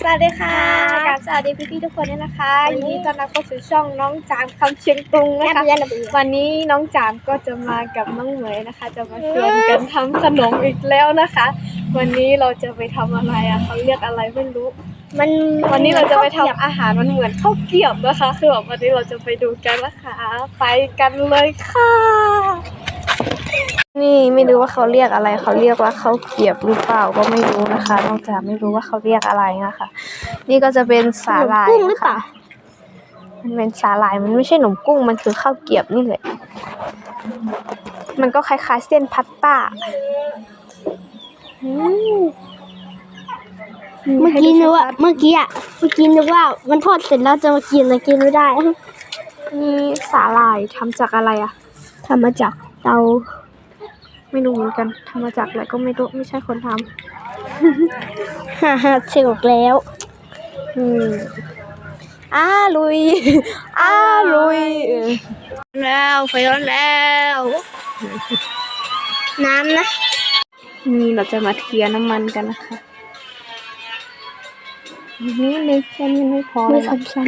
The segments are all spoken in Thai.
สวัสดีค่ะกับสวัสดีพี่ๆทุกคนด้วยนะคะยินดีต้อนรับเข้าสู่ช่องน้องจามคำเชียงตุงนะคะวันนี้น้องจามก็จะมากับน้องเหมยนะคะ จะมาชวนกันทำขนมอีกแล้วนะคะ วันนี้เราจะไปทำอะไรอะเขาเรียกอะไรไม่รู้ มันวันนี้เราจะไปทำอาหารมันเหมือนข้าวเกรี๊ยวนะคะ คือแบบวันนี้เราจะไปดูกันนะคะไปกันเลยค่ะนี่ ไม่รู้ว่าเขาเรียกอะไร เขาเรียกว่าข้าวเกรี๊ยวหรือเปล่าก็ไม่รู้นะคะนอกจากไม่รู้ว่าเขาเรียกอะไรนะคะ นี่ก็จะเป็นสาหร่ายกุ้งหรือเปล่ามันเป็นสาหร่ายมันไม่ใช่ขนมกุ้งมันคือข้าวเกรี๊ยวนี่แหละมันก็คล้ายๆเส้นพาสต้าอืมเมื่อกี้นึกว่าเมื่อกี้อะเมื่อกี้นึกว่ามันทอดเสร็จแล้วจะมากินแต่กินไม่ได้นี่สาหร่ายทำจากอะไรอะทำมาจากเตา ไม่รู้เหมือนกันทำมาจากอะไรก็ไม่รู้ไม่ใช่คนทฮ่าฮ่าเสร็จแล้วำอืมอ้าลุยอ้าลุยเออแล้วไฟร้อนแล้ว น้ำนะนี่เราจะมาเทียน้ำมันกันนะคะนี่นึงแค่นี้ไม่พอไม่เลยสำคัญ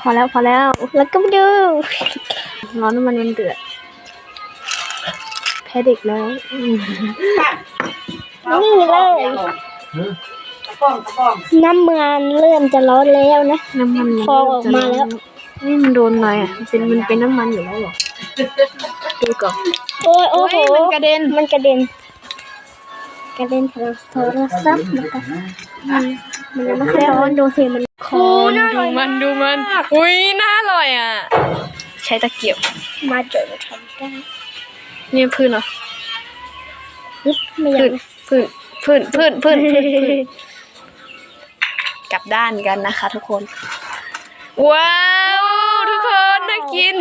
พอแล้วพอแล้ว แล้วก็มาดูร้อนน้ำมันมันเดือด แพ้เด็กแล้วอืมนี่เลยน้ำมันเริ่มจะร้อนแล้วนะน้ำมันฟองออกมาแล้วนี่มันโดนหน่อยอะมันเป็นมันเป็นน้ำมันอยู่แล้วเหรอดูก่อนโอ้ยโอ้โหเฮ้ยมันกระเด็นมันกระเด็นกระเด็นโทรศัพท์นะคะมันยังไม่ค่อยร้อนดูสิมันคนดูมันดูมัน อุ้ยน่าอร่อยอะ ใช้ตะเกียบมาเจอทำได้ นี่พื้นเหรอปึ๊บไม่อยาพื้กนพื้นพื้นพื้นพื้นพื้นพื้นกลับด้านกันนะคะ ทุกคน ว้าวทุกคนน่ากิน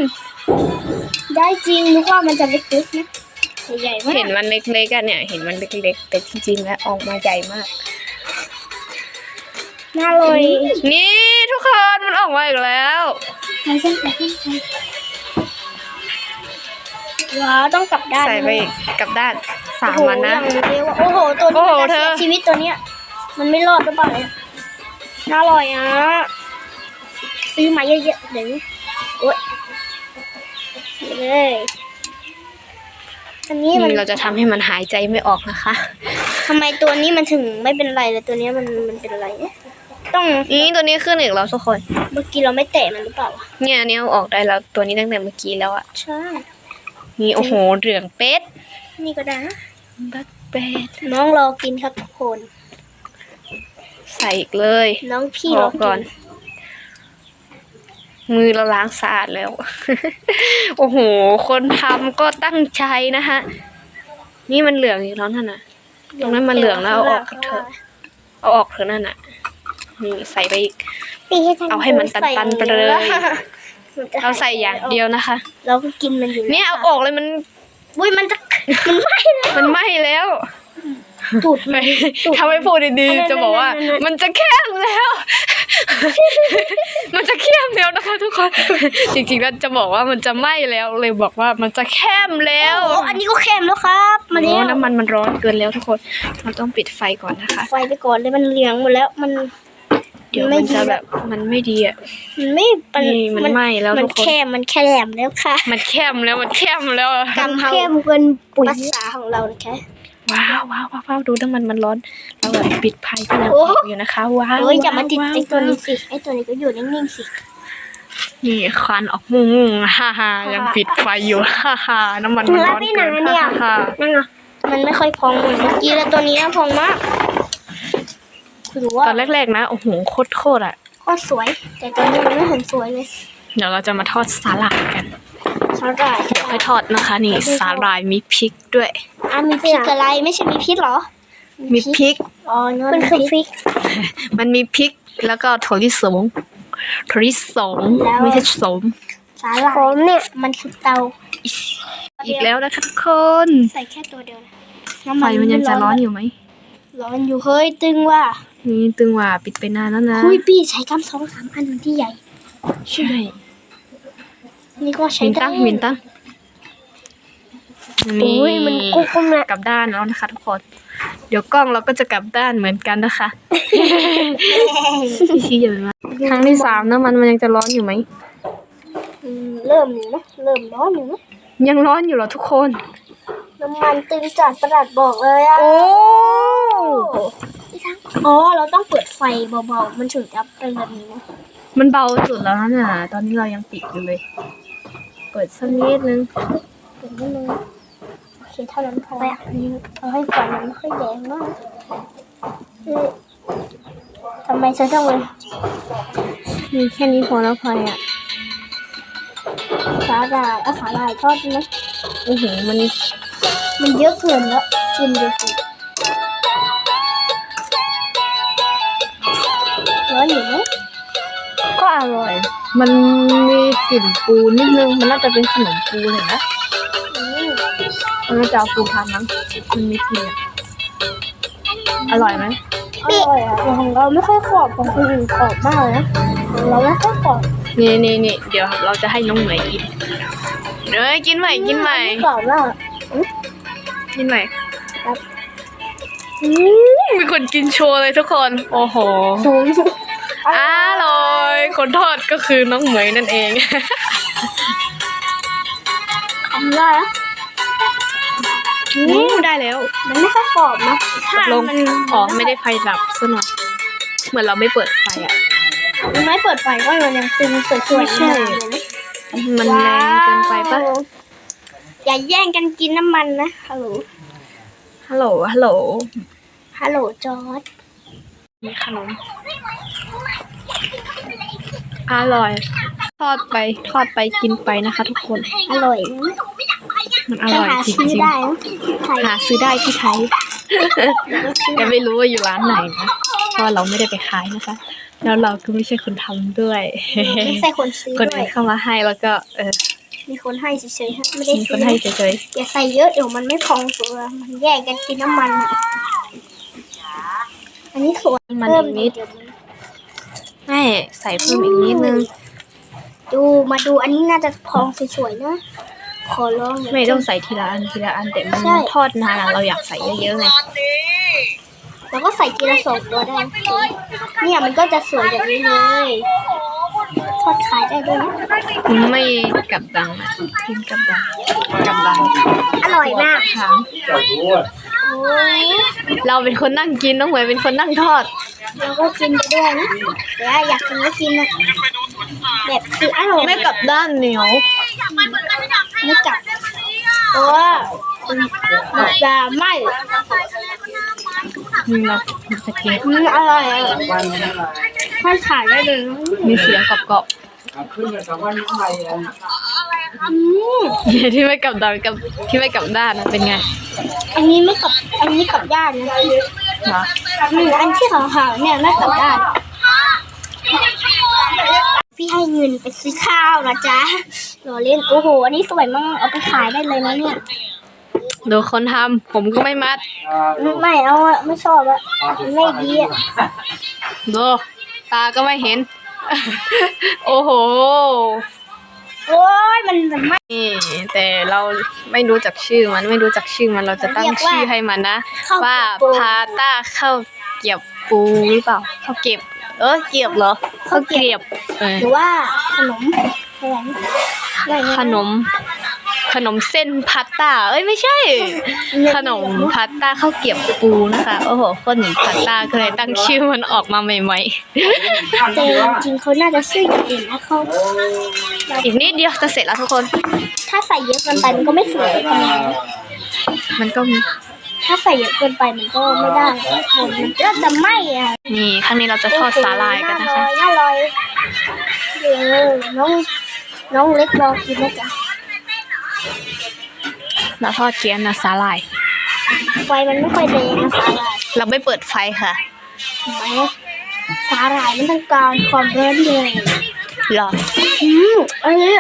ได้จริงนึกว่ามันจะเล็กๆนะใหญ่ๆมากเห็นมันเล็กๆกันเนี่ย เห็นมันเล็กๆแต่จริงๆแล้วออกมาใหญ่มากน่าอร่อยนี่ทุกคนมันออกมาอีกแล้วใส่เส้นใส่เส้นไป ว้าวต้องกลับด้านใส่ไปอีกกลับด้านสามโอ้โหมันนะอย่างเร็วอะโอ้โหตัวนี้โอ้โหมันจะเสียเธอ ชีวิตตัวเนี้ย มันไม่รอดหรือเปล่าเนี่ยน่าอร่อยอะซื้อมาเยอะๆเดี๋ยวนี้โอ๊ยเลยอันนี้มันนี่เราจะทำให้มันหายใจไม่ออกนะคะ ทำไมตัวนี้มันถึงไม่เป็นไรเลยตัวเนี้ยมันมันเป็นอะไรเนี่ยต้องนี่ตัวนี้ขึ้นอีกแล้วทุกคน เมื่อกี้เราไม่เตะมันหรือเปล่าเนี่ยอันนี้เอาออกได้แล้วตัวนี้ตั้งแต่เมื่อกี้แล้วอะใช่ นี่โอ้โหเหลืองเป็ดนี่ก็ได้นะบักเป็ดน้องรอกินครับทุกคน ใส่อีกเลย น้องพี่รรออก่อน มือเราล้างสะอาดแล้ว โอ้โห คนทำก็ตั้งใจนะคะนี่มันเหลืองอยู่แล้วนั่นน่ะ ตรงนั้นมันเหลืองแล้วเอาออกเถอะ เอาออกเถอะนั่นน่ะ นี่ใส่ไปอีก เอาให้มันตันๆไปเลย เราใส่อย่างเดียวนะคะ เราก็กินมันอยู่เนี่ยเอาออกเลยมันอุ้ยมันจะมันไหม้แล้วมันไหม้แล้วตูดไม่ถ้าไม่พูดดีอันนั้นๆจะบอกว่าอันนั้นมันจะเข้มแล้ว มันจะเข้มแล้วนะคะ ทุกคน จริงๆแล้วจะบอกว่ามันจะไหม้แล้วเลยบอกว่ามันจะเข้มแล้วโอ้อันนี้ก็เค็มแล้วครับมาโอ้แล้วน้ำมันมันร้อนเกินแล้วทุกคนเราต้องปิดไฟก่อนนะคะ ไฟไปก่อนเลยมันเหลืองหมดแล้วมัน เดี๋ยวไม่มันดีจะแบบมันไม่ดีอะ มันไม่นี่มันไหม้แล้วมัทุกคนแค่มันแค่แหลมแล้วค่ะ มันเข้มแล้วมันเข้มแล้วอะกำเข้มเกินปุ๋ยภาษาของเรานะคะว้าวว้าวว้าวว้าวดูน้ำมันมันร้อนเราแบบปิดไฟก็ยังโอ้ออกอยู่นะคะว้าวเฮ้ยอย่ามาติดว้ไอ้ตัวนี้สิไอ้ตัวนี้ก็อยู่นิ่งๆสินี่ควันออกมุงฮ่าฮ่ายังปิดไฟอยู่ฮ่าฮ่าน้ำมันมันร้อนเกินฮ่าฮ่านั่นไงมันไม่ค่อยพองเหมือนเมื่อกี้แล้วตัวนี้พองมาก คือว่าตอนแรกๆนะโอ้โหโคตรโคตรอะก็สวย แต่ตัวนี้มันไม่เห็นสวยเลย เดี๋ยวเราจะมาทอดสาหร่ายกันสาหร่ายเดี๋ยวค่อยทอดนะคะ นี่สาหร่ายมีพริกด้วยอะมีพริกอะไรไม่ใช่มีพริกเหรอ มีพริกอ๋อเนื้อมันคือพริก มันมีพริกแล้วก็ถั่วลิสงถั่วลิสงแล้วไม่ใช่สมสาหร่ายผมเนี่ยมันคือเตา อีกแล้วนะคะทุกคน ใส่แค่ตัวเดียวนะไฟมันยังจะร้อนอยู่ไหมร้อนอยู่เฮ้ยตึงว่ะนี่ตึงว่าปิดไปนานแล้วนะคุยพี่ใช้กำสองสามอันมันที่ใหญ่ ใช่นี่ก็ใช้มินได้ตั้งมินตั้งโอ้ยมันกุ๊กกุ๊กนะกลับด้านแล้วนะคะทุกคน เดี๋ยวกล้องเราก็จะกลับด้านเหมือนกันนะคะพี่ชี้อย่าไปมาครั้งที่สามน้ำมันมันยังจะร้อนอยู่ไหมอืมเริ่มอยู่นะเริ่มร้อนอยู่นะยังร้อนอยู่เหรอทุกคน น้ำมันตึงจัดประหลัดบอกเลยอะโอ้ อ๋อ เราต้องเปิดไฟเบาๆ มันถึงจะเป็นแบบนี้นะ มันเบาสุดแล้วนะน่ะตอนนี้เรายังปิดอยู่เลย เปิดสักนิดนึงเปิดนิดนึงโอเคเท่านั้นพออันนี้เอาให้ไฟมันไม่ค่อยแดงมากเอ๊ะทำไมฉันต้องเลยมีแค่นี้พอแล้วไฟอะสาหร่ายเอาสาหร่ายทอดไหมโอ้โหมัน มันเยอะเกินแล้วกินดูสิ ร้อนอยู่ไหมก็อร่อย มันมีกลิ่นปูนิดนึง มันน่าจะเป็นขนมปูเลยนะอืมมันน่าจะเอาปูทำมั้งมันมีกลิ่นอะอร่อยไหมอร่อยอะแต่ของเราไม่ค่อยกรอบของคนอื่นกรอบมากเลยนะของเราไม่ค่อยกรอบนี่นี่นี่เดี๋ยวเราจะให้น้องเหมยกินเอ้ยกินใหม่กินใหม่กรอบมากกินใหม่อืมมีคนกินโชว์เลยทุกคน โอ้โหสูง อร่อย คนทอดก็คือน้องเหมยนั่นเองทำได้นะอือืมมได้แล้ว มันไม่ค่อยกรอบนะตถ้ากลงมันอ๋อไม่ได้ไฟดับซะหน่อยเหมือนเราไม่เปิดไฟอะมันไม่เปิดไฟก็มันยังตึงสวยๆไม่ใช่อยู่เลยนะมันแรงเกินไปปะว้าวอย่าแย่งกันกินน้ำมันนะฮัลโหลฮัลโหลฮัลโหลฮัลโหลจอร์ดมีขนม อร่อย ทอดไปทอดไปกินไปนะคะ ทุกคน อร่อยนะมันอจะร่อยหาจริซื้องได้นะไทยๆหาซื้อได้ที่ไทยยังไม่รู้ว่าอยู่ร้านไหนนะเพราะว่าเราไม่ได้ไปขายนะคะ แล้วเราก็ไม่ใช่คนทำด้วยไม่ใช่คนซื้อคนด้วอื่ยนเข้ามาให้แล้วก็เออมีมีคนให้เฉยๆฮะไม่ได้คซื้นอให้เฉยอย่าใส่เยอะเดี๋ยวมันไม่พองตัวมันแย่งกันกินน้ำมันอะอันนี้สวยๆมันเพิ่มอีกนิดเดี๋ยว ไม่ใส่เพิ่มอีกนิดนึง ดูมาดูอันนี้น่าจะพองสวยๆนะ ขอลองหน่ย ไม่ต้องใส่ทีละอันทีละอันแต่มันใช่ ทอดนานอะเราอยากใส่เยอะๆไงแล้วก็ใส่ทีละสองตัวได้เนี่ยมันก็จะสวยแบบนี้เลยทอดขายได้ด้วยนะไม่กับดังนะกินกับดังกับดังอร่อยมากถามโอ้ย เราเป็นคนนั่งกินน้องเหมยเป็นคนนั่งทอด เราก็กินไปด้วยนะเดี๋ยวอยากกินก็กินนะแบบคืออร่อยไม่กับด้านเหนียวไม่จับเพราะว่ามันจะไหม่นี่เราจะกินอืมอร่อยอะทอดขายได้เลยนะมีเสียงกรอบขึ้นกับว่าน้ำใหม่อะอืมๆ ที่ไม่กับดังกับที่ไม่กับด้านนะเป็นไงอันนี้ไม่กับอันนี้กับย่านนะเหรออืมอันที่ขาวๆเนี่ยไม่กับย่าน พี่ให้เงินไปซื้อข้าวนะจ๊ะรอเล่นโอ้โห อันนี้สวยมากเอาไปขายได้เลยนะเนี่ย ดูคนทำผมก็ไม่มัดไม่เอาอะไม่ชอบอะมันไม่ดีอะดูตาก็ไม่เห็น โอ้โห โอ้ยมันมันไม่นี่แต่เราไม่รู้จักชื่อมันไม่รู้จักชื่อมันเราจะตั้งเรียกว่าชื่อให้มันนะข้าวเกรียบว่าปูพาต้าข้าวเกรียบปูหรือเปล่าข้าวเกรียบเออเกรียบเหรอข้าวเกรียบเออหรือว่าขนมอะไรนะอะไรนะขนม ขนมเส้นพาสต้า เอ้ยไม่ใช่ ขนมพาสต้าข้าวเกรียบปูนะคะ โอ้โหคนหนึ่งพาสต้าก็เลยตั้งชื่อมันออกมาใหม่แต่จริงๆเขาน่าจะชื่ออย่างอื่นนะเขาๆ อีกนิดเดียวจะเสร็จแล้วทุกคน ถ้าใส่เยอะเกินไปมันก็ไม่สวยทำไงมันก็มีถ้าใส่เยอะเกินไปมันก็ไม่ได้มันก็จะไหม้อะนี่ครั้งนี้เราจะทอดสาลายกันนะคะ น่าอร่อยเดี๋ยวน้องน้องเล็กรอกินนะจ๊ะ เราทอดเกี๊ยวนะสาลาย ไฟมันไม่ค่อยแรงนะสาหร่ายเราไม่เปิดไฟค่ะเห็นไหมสาหร่ายมันต้องการความร้อนแรงหรออืมอันนี้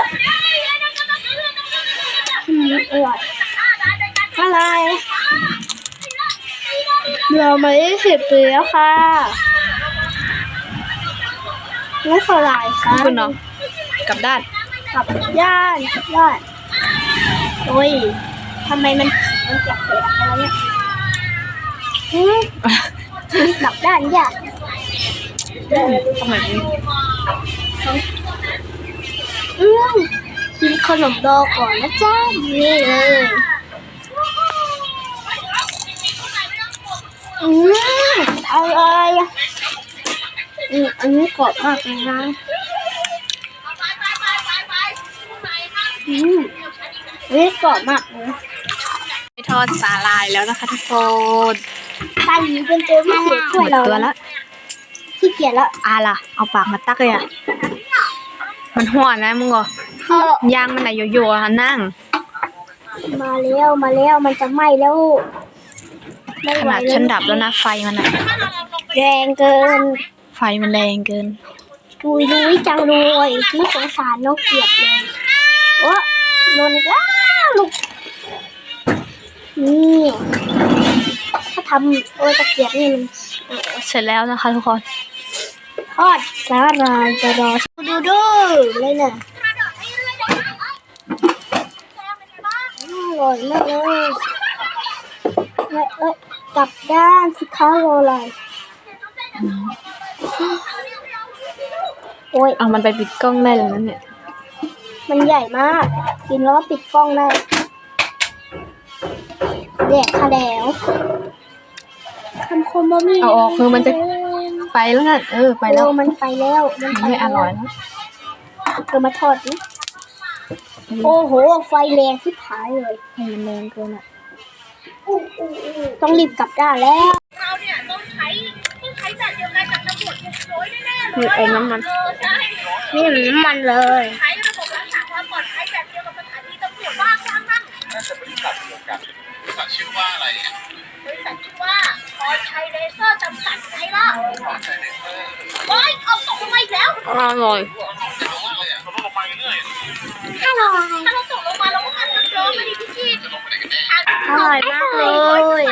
อืมอร่อยอะไรเรามาได้สิบปีแล้วค่ะไม่สลายค่ะคุณเนาะกลับด้านกับย่านย่านโอ้ย ทำไมมันมันแปลกๆอะไรเนี่ยอืมกลับด้านยากทำไมไม่อืมกินขนมดอก่อนนะจ้านี่เลยอืมอร่อยอืมอันนี้กรอบมากเลยนะอืมอันนี้กรอบมากเลย ดสาลายแล้วนะคะทุกคนตาหยีเป็นตัวที่เสียช่วยเราตัวละขี้เกียจแล้วอาล่ะ เอาปากมาตักเลยอะ มันห่อนนะมึงเหรอเออยางมันไหนโยโย่อะนั่ง มาแล้วมาแล้วมันจะไหม้แล้วไม่ขไหวนาดแล้ฉันวดับแล้วนะไฟมันอะแรงเกิน ไฟมันแรงเกินดุยดุยจังเลยไม่สงสารน้องเกียดเลยโอ้โดนอีกแล้วลูก นี่ถ้าทำโอ้ยตะเกียบนี่มันเสร็จแล้วนะคะทุกคนทอดสาลายจะรอดูดูเลยเนี่ยอร่อยมากเลยเอ้ยเอ้ยกลับด้านสิคะรออะไรโอ้ยเอามันไปปิดกล้องได้เลยนั่นเนี่ย มันใหญ่มาก กินแล้วก็ปิดกล้องได้ แดกค่ะแล้วคำคมบ่มีเอาออกคือมันจะ ไปแล้วนั่นเออ ไปแล้ว เออมันไปแล้วมันมันไปไม่อร่อยแล้วเออมาทอดดิโอ้โห ไฟแรงที่ผายเลยให้มันแรงเกินอะต้องรีบกลับด้านแล้วเราเนี่ยต้องใช้ต้องใช้แบบเดียวกันกับตำรวจบุกโอยแน่ๆเลยมีอมน้ำมันเออใช่นี่น้ำมันเลยใช้ ชื่อว่าอะไรอะบริษัทชื่อว่าพรชัยเลเซอร์จำกัดไงล่ะขอใจเลเซอร์โอ้ยเอาตกลงมาอีกแล้วอร่อยเดี๋ยวว่าอะไรอะเขาลดลงมาเรื่อยถ้าเราถ้าเราตกลงมาเราก็อาจจะเจอไม่ดีพี่ชีๆจะลงไปไหนกันแน่อร่อยมากเลย